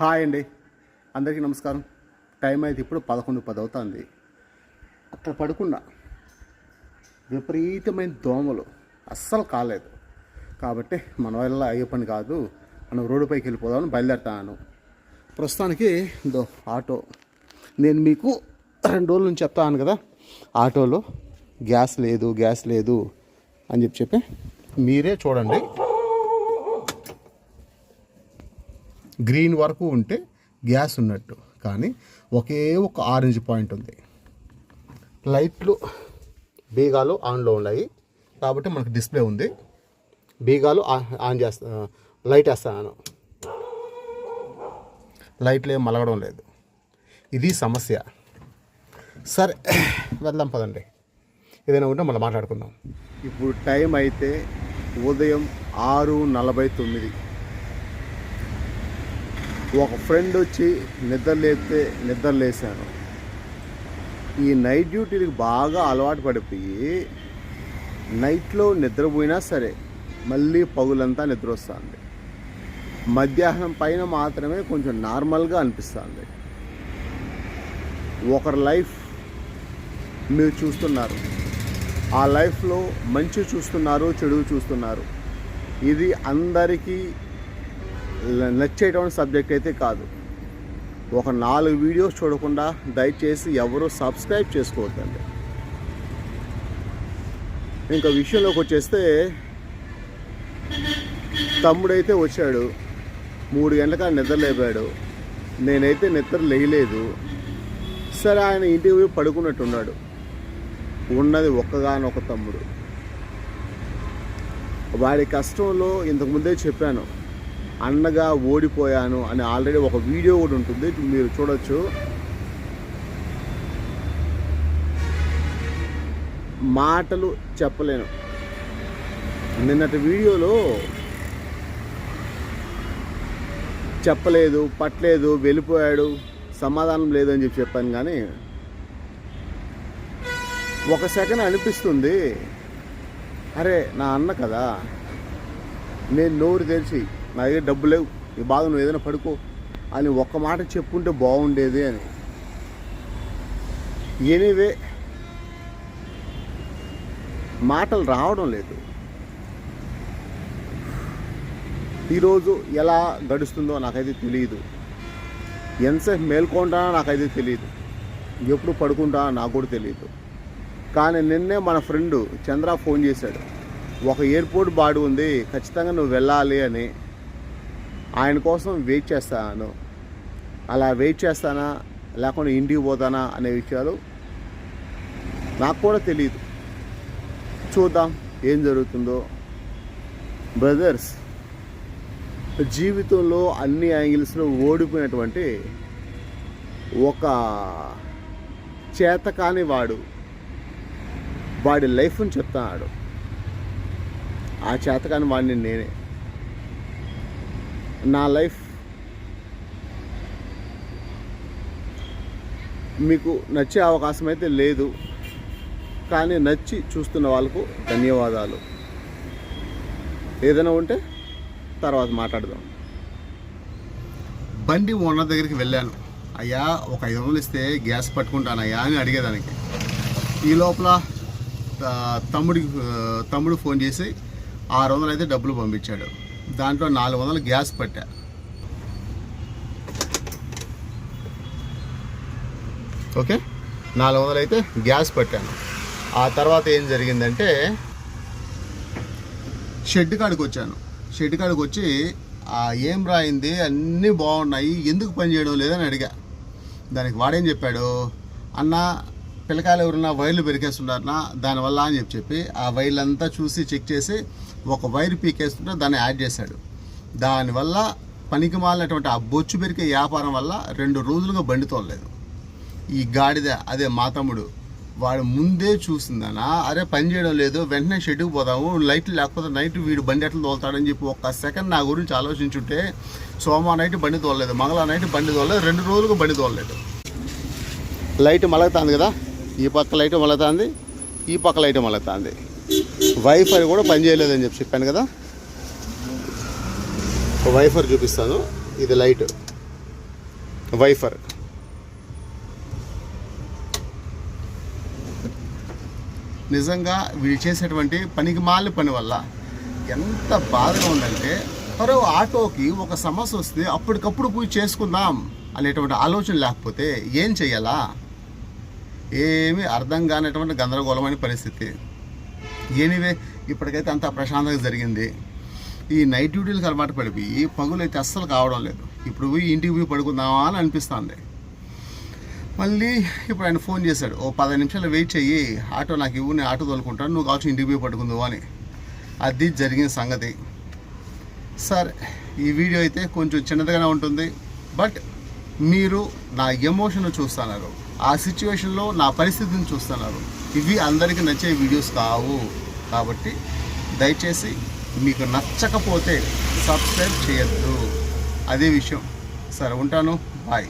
Hi అండి. అందరికీ నమస్కారం. టైం అయితే ఇప్పుడు పదకొండు పది అవుతుంది అక్కడ పడుకున్నా విపరీతమైన దోమలు అస్సలు కాలేదు. కాబట్టి మన వల్ల అయ్యే పని కాదు. మనం రోడ్డుపైకి వెళ్ళిపోదామని బయలుదేరుతాను. ప్రస్తుతానికి దో ఆటో. నేను మీకు రెండు రోజుల నుంచి చెప్తాను కదా ఆటోలో గ్యాస్ లేదు గ్యాస్ లేదు అని చెప్పి చెప్పి మీరే చూడండి. గ్రీన్ వరకు ఉంటే గ్యాస్ ఉన్నట్టు. కానీ ఒకే ఒక ఆరెంజ్ పాయింట్ ఉంది. లైట్లు బీగాలు ఆన్లో ఉన్నాయి. కాబట్టి మనకు డిస్ప్లే ఉంది. బీగాలు ఆన్ చేస్తా లైట్ వేస్తాను. లైట్లు ఏం మలగడం లేదు. ఇది సమస్య. సరే వెళ్దాం పదండి. ఏదైనా ఉంటే మళ్ళీ మాట్లాడుకుందాం. ఇప్పుడు టైం అయితే ఉదయం ఆరు నలభై తొమ్మిది. ఒక ఫ్రెండ్ వచ్చి నిద్రలేస్తే నిద్రలేశాను నిద్ర ఈ నైట్ డ్యూటీకి బాగా అలవాటు పడిపోయి నైట్లో నిద్రపోయినా సరే మళ్ళీ పగులంతా నిద్ర వస్తుంది మధ్యాహ్నం పైన మాత్రమే కొంచెం నార్మల్గా అనిపిస్తుంది. ఒకరి లైఫ్ మీరు చూస్తున్నారు. ఆ లైఫ్లో మంచి చూస్తున్నారు చెడు చూస్తున్నారు. ఇది అందరికీ నచ్చేటువంటి సబ్జెక్ట్ అయితే కాదు. ఒక నాలుగు వీడియోస్ చూడకుండా దయచేసి ఎవరు సబ్స్క్రైబ్ చేసుకోవద్దండి. ఇంకా విషయంలోకి వచ్చేస్తే తమ్ముడైతే వచ్చాడు. మూడు గంటలకు నిద్ర లేపాడు. నేనైతే నిద్ర లేయలేదు. సరే ఆయన ఇంటికి పోయి పడుకున్నట్టున్నాడు. ఉన్నది ఒక్కగానొక తమ్ముడు. వాడి కష్టంలో ఇంతకుముందే చెప్పాను. అన్నగా ఓడిపోయాను అని ఆల్రెడీ ఒక వీడియో కూడా ఉంటుంది. మీరు చూడొచ్చు. మాటలు చెప్పలేను. నిన్నటి వీడియోలో చెప్పలేదు పట్టలేదు వెళ్ళిపోయాడు సమాధానం లేదని చెప్పి చెప్పాను కానీ ఒక సెకండ్ అనిపిస్తుంది. అరే నా అన్న కదా నేను నోరు తెరిచి నా దగ్గర డబ్బు లేవు. ఈ బాధ నువ్వు ఏదైనా పడుకో అని ఒక్క మాట చెప్పుంటే బాగుండేది అని. ఎనీవే మాటలు రావడం లేదు. ఈరోజు ఎలా గడుస్తుందో నాకైతే తెలియదు ఎంతసేపు మేల్కొంటానో నాకైతే తెలియదు ఎప్పుడు పడుకుంటానో నాకు కూడా తెలియదు కానీ నిన్నే మన ఫ్రెండ్ చంద్ర ఫోన్ చేశాడు. ఒక ఎయిర్పోర్ట్ బాడు ఉంది ఖచ్చితంగా నువ్వు వెళ్ళాలి అని. ఆయన కోసం వెయిట్ చేస్తాను. అలా వెయిట్ చేస్తానా? లేకుండా ఇంటికి పోతానా అనే విషయాలు నాకు కూడా తెలియదు చూద్దాం ఏం జరుగుతుందో. బ్రదర్స్ జీవితంలో అన్ని యాంగిల్స్లో ఓడిపోయినటువంటి ఒక చేతకాని వాడు వాడి లైఫ్ని చెప్తున్నాడు. ఆ చేతకాని వాడిని నేనే. నా లైఫ్ మీకు నచ్చే అవకాశం అయితే లేదు కానీ నచ్చి చూస్తున్న వాళ్ళకు ధన్యవాదాలు. ఏదైనా ఉంటే తర్వాత మాట్లాడదాం. బండి ఓనర్ దగ్గరికి వెళ్ళాను. అయ్యా ఒక ఐదు వందలు ఇస్తే గ్యాస్ పట్టుకుంటాను అయ్యా అని అడిగేదానికి. ఈ లోపల తమ్ముడికి తమ్ముడు ఫోన్ చేసి ఆరు వందలు అయితే డబ్బులు పంపించాడు. దాంట్లో నాలుగు వందలు గ్యాస్ పట్టా. ఓకే? నాలుగు వందలు అయితే గ్యాస్ పట్టాను ఆ తర్వాత ఏం జరిగిందంటే షెడ్ కాడికి వచ్చాను. షెడ్ కాడికి వచ్చి ఏం రాయింది అన్నీ బాగున్నాయి. ఎందుకు పని చేయడం లేదని అడిగా. దానికి వాడేం చెప్పాడు? అన్న పిల్లకాయలు ఎవరన్నా వైర్లు పెరికేస్తున్నారనా దానివల్ల అని చెప్పి చెప్పి ఆ వైర్లు అంతా చూసి చెక్ చేసి ఒక వైర్ పీకేస్తుంటే దాన్ని యాడ్ చేశాడు. దానివల్ల పనికి మాలినటువంటి ఆ బొచ్చు పెరికే వ్యాపారం వల్ల రెండు రోజులుగా బండి తోలలేదు. ఈ గాడిద అదే మా తమ్ముడు వాడు ముందే చూసిందనా అరే పని చేయడం లేదు వెంటనే షెడ్యూల్ పోదాము లైట్లు లేకపోతే నైట్ వీడు బండి ఎట్లా తోలుతాడని చెప్పి ఒక్క సెకండ్ నా గురించి ఆలోచించుంటే సోమవారం నైట్ బండి తోలలేదు మంగళవారం నైట్ బండి తోలలేదు రెండు రోజులుగా బండి తోలలేదు. లైట్ మలగుతుంది కదా? ఈ పక్క లైట్ మలగుతుంది ఈ పక్క లైట్ మలగుతుంది వైఫర్ కూడా పనిచేయలేదని చెప్పి చెప్పాను కదా. వైఫర్ చూపిస్తాను. ఇది లైట్. వైఫర్. నిజంగా వీళ్ళు చేసేటువంటి పనికి మాలి పని వల్ల ఎంత బాధగా ఉందంటే మరో ఆటోకి ఒక సమస్య వస్తే అప్పటికప్పుడు పూజ చేసుకుందాం అనేటువంటి ఆలోచన లేకపోతే ఏం చేయాలా? ఏమీ అర్థం కానటువంటి గందరగోళమైన పరిస్థితి. ఎనీవే ఇప్పటికైతే అంతా ప్రశాంతంగా జరిగింది. ఈ నైట్ డ్యూటీలకు అలవాటు పడిపోయి పగులు అయితే అస్సలు కావడం లేదు. ఇప్పుడు పోయి ఇంటికి పోయి పడుకుందామా అని అనిపిస్తుంది. మళ్ళీ ఇప్పుడు ఆయన ఫోన్ చేశాడు ఓ పది నిమిషాలు వెయిట్ చెయ్యి. ఆటో నాకు ఇవ్వు నేను ఆటో తోలుకుంటాను నువ్వు కావచ్చు ఇంటికి పోయి పడుకుందావు అని. అది జరిగిన సంగతి. సరే ఈ వీడియో అయితే కొంచెం చిన్నదిగానే ఉంటుంది బట్ మీరు నా ఎమోషన్ చూస్తున్నారు. ఆ సిచ్యువేషన్లో నా పరిస్థితిని చూస్తున్నారు. ఇవి అందరికీ నచ్చే వీడియోస్ కావు. కాబట్టి దయచేసి మీకు నచ్చకపోతే సబ్స్క్రైబ్ చేయొద్దు. అదే విషయం. సరే ఉంటాను. బాయ్